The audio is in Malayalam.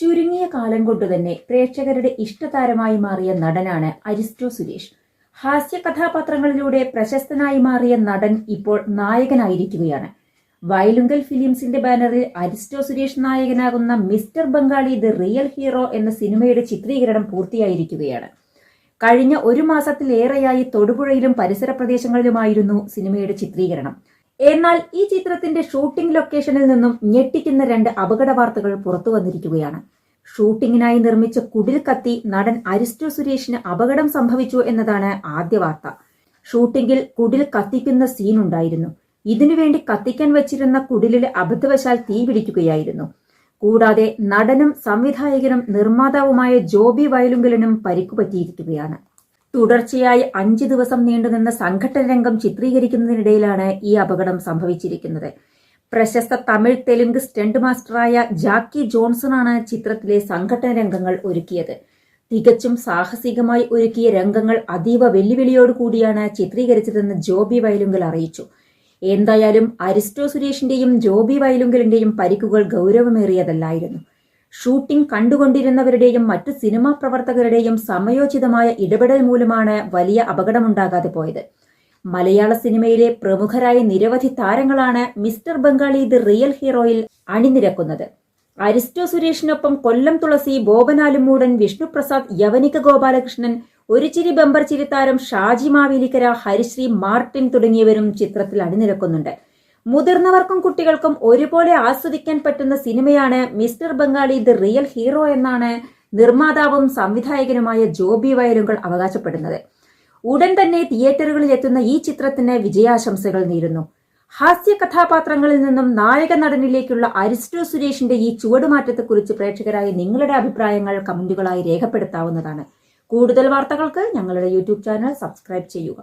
ചുരുങ്ങിയ കാലം കൊണ്ട് തന്നെ പ്രേക്ഷകരുടെ ഇഷ്ടതാരമായി മാറിയ നടനാണ് അരിസ്റ്റോ സുരേഷ്. ഹാസ്യ കഥാപാത്രങ്ങളിലൂടെ പ്രശസ്തനായി മാറിയ നടൻ ഇപ്പോൾ നായകനായിരിക്കുകയാണ്. വയലുങ്കൽ ഫിലിംസിന്റെ ബാനറിൽ അരിസ്റ്റോ സുരേഷ് നായകനാകുന്ന mister Bengali the real hero എന്ന സിനിമയുടെ ചിത്രീകരണം പൂർത്തിയായിരിക്കുകയാണ്. കഴിഞ്ഞ ഒരു മാസത്തിലേറെയായി തൊടുപുഴയിലും പരിസര പ്രദേശങ്ങളിലുമായിരുന്നു സിനിമയുടെ ചിത്രീകരണം. എന്നാൽ ഈ ചിത്രത്തിന്റെ ഷൂട്ടിംഗ് ലൊക്കേഷനിൽ നിന്നും ഞെട്ടിക്കുന്ന രണ്ട് അപകട വാർത്തകൾ പുറത്തു വന്നിരിക്കുകയാണ്. ഷൂട്ടിങ്ങിനായി നിർമ്മിച്ച കുടിൽ കത്തി നടൻ അരിസ്റ്റോ സുരേഷിന് അപകടം സംഭവിച്ചു എന്നതാണ് ആദ്യ വാർത്ത. ഷൂട്ടിംഗിൽ കുടിൽ കത്തിക്കുന്ന സീൻ ഉണ്ടായിരുന്നു ഇതിനുവേണ്ടി കത്തിക്കാൻ വെച്ചിരുന്ന കുടിലിൽ അബദ്ധവശാൽ തീ പിടിക്കുകയായിരുന്നു. കൂടാതെ നടനും സംവിധായകനും നിർമ്മാതാവുമായ ജോബി വയലുങ്കലിനും പരിക്കു പറ്റിയിരിക്കുകയാണ്. തുടർച്ചയായി അഞ്ചു ദിവസം നീണ്ടുനിന്ന സംഘട്ടന രംഗം ചിത്രീകരിക്കുന്നതിനിടയിലാണ് ഈ അപകടം സംഭവിച്ചിരിക്കുന്നത്. പ്രശസ്ത തമിഴ് തെലുങ്ക് സ്റ്റണ്ട് മാസ്റ്ററായ ജാക്കി ജോൺസണാണ് ചിത്രത്തിലെ സംഘട്ടന രംഗങ്ങൾ ഒരുക്കിയത്. തികച്ചും സാഹസികമായി ഒരുക്കിയ രംഗങ്ങൾ അതീവ വെല്ലുവിളിയോടുകൂടിയാണ് ചിത്രീകരിച്ചതെന്ന് ജോബി വയലുങ്കൽ അറിയിച്ചു. എന്തായാലും അരിസ്റ്റോ സുരേഷിന്റെയും ജോബി വയലുങ്കലിന്റെയും പരിക്കുകൾ ഗൗരവമേറിയതല്ലായിരുന്നു. ഷൂട്ടിംഗ് കണ്ടുകൊണ്ടിരുന്നവരുടെയും മറ്റു സിനിമാ പ്രവർത്തകരുടെയും സമയോചിതമായ ഇടപെടൽ മൂലമാണ് വലിയ അപകടമുണ്ടാകാതെ പോയത്. മലയാള സിനിമയിലെ പ്രമുഖരായ നിരവധി താരങ്ങളാണ് മിസ്റ്റർ ബംഗാളി ദി റിയൽ ഹീറോയിൽ അണിനിരക്കുന്നത്. അരിസ്റ്റോ സുരേഷിനൊപ്പം കൊല്ലം തുളസി ബോബനാലുമൂടൻ വിഷ്ണുപ്രസാദ് യവനിക ഗോപാലകൃഷ്ണൻ ഒരു ചിരി ബമ്പർ ചിരിത്താരം ഷാജി മാവേലിക്കര ഹരിശ്രീ മാർട്ടിൻ തുടങ്ങിയവരും ചിത്രത്തിൽ അണിനിരക്കുന്നുണ്ട്. മുതിർന്നവർക്കും കുട്ടികൾക്കും ഒരുപോലെ ആസ്വദിക്കാൻ പറ്റുന്ന സിനിമയാണ് mister Bengali the real hero എന്നാണ് നിർമ്മാതാവും സംവിധായകനുമായ ജോബി വയലുകൾ അവകാശപ്പെടുന്നത്. ഉടൻ തന്നെ തിയേറ്ററുകളിൽ എത്തുന്ന ഈ ചിത്രത്തിന് വിജയാശംസകൾ നേരുന്നു. ഹാസ്യ കഥാപാത്രങ്ങളിൽ നിന്നും നായക നടനിലേക്കുള്ള അരിസ്റ്റോ സുരേഷിന്റെ ഈ ചുവടുമാറ്റത്തെക്കുറിച്ച് പ്രേക്ഷകരായി നിങ്ങളുടെ അഭിപ്രായങ്ങൾ കമന്റുകളായി രേഖപ്പെടുത്താവുന്നതാണ്. കൂടുതൽ വാർത്തകൾക്ക് ഞങ്ങളുടെ യൂട്യൂബ് ചാനൽ സബ്സ്ക്രൈബ് ചെയ്യുക.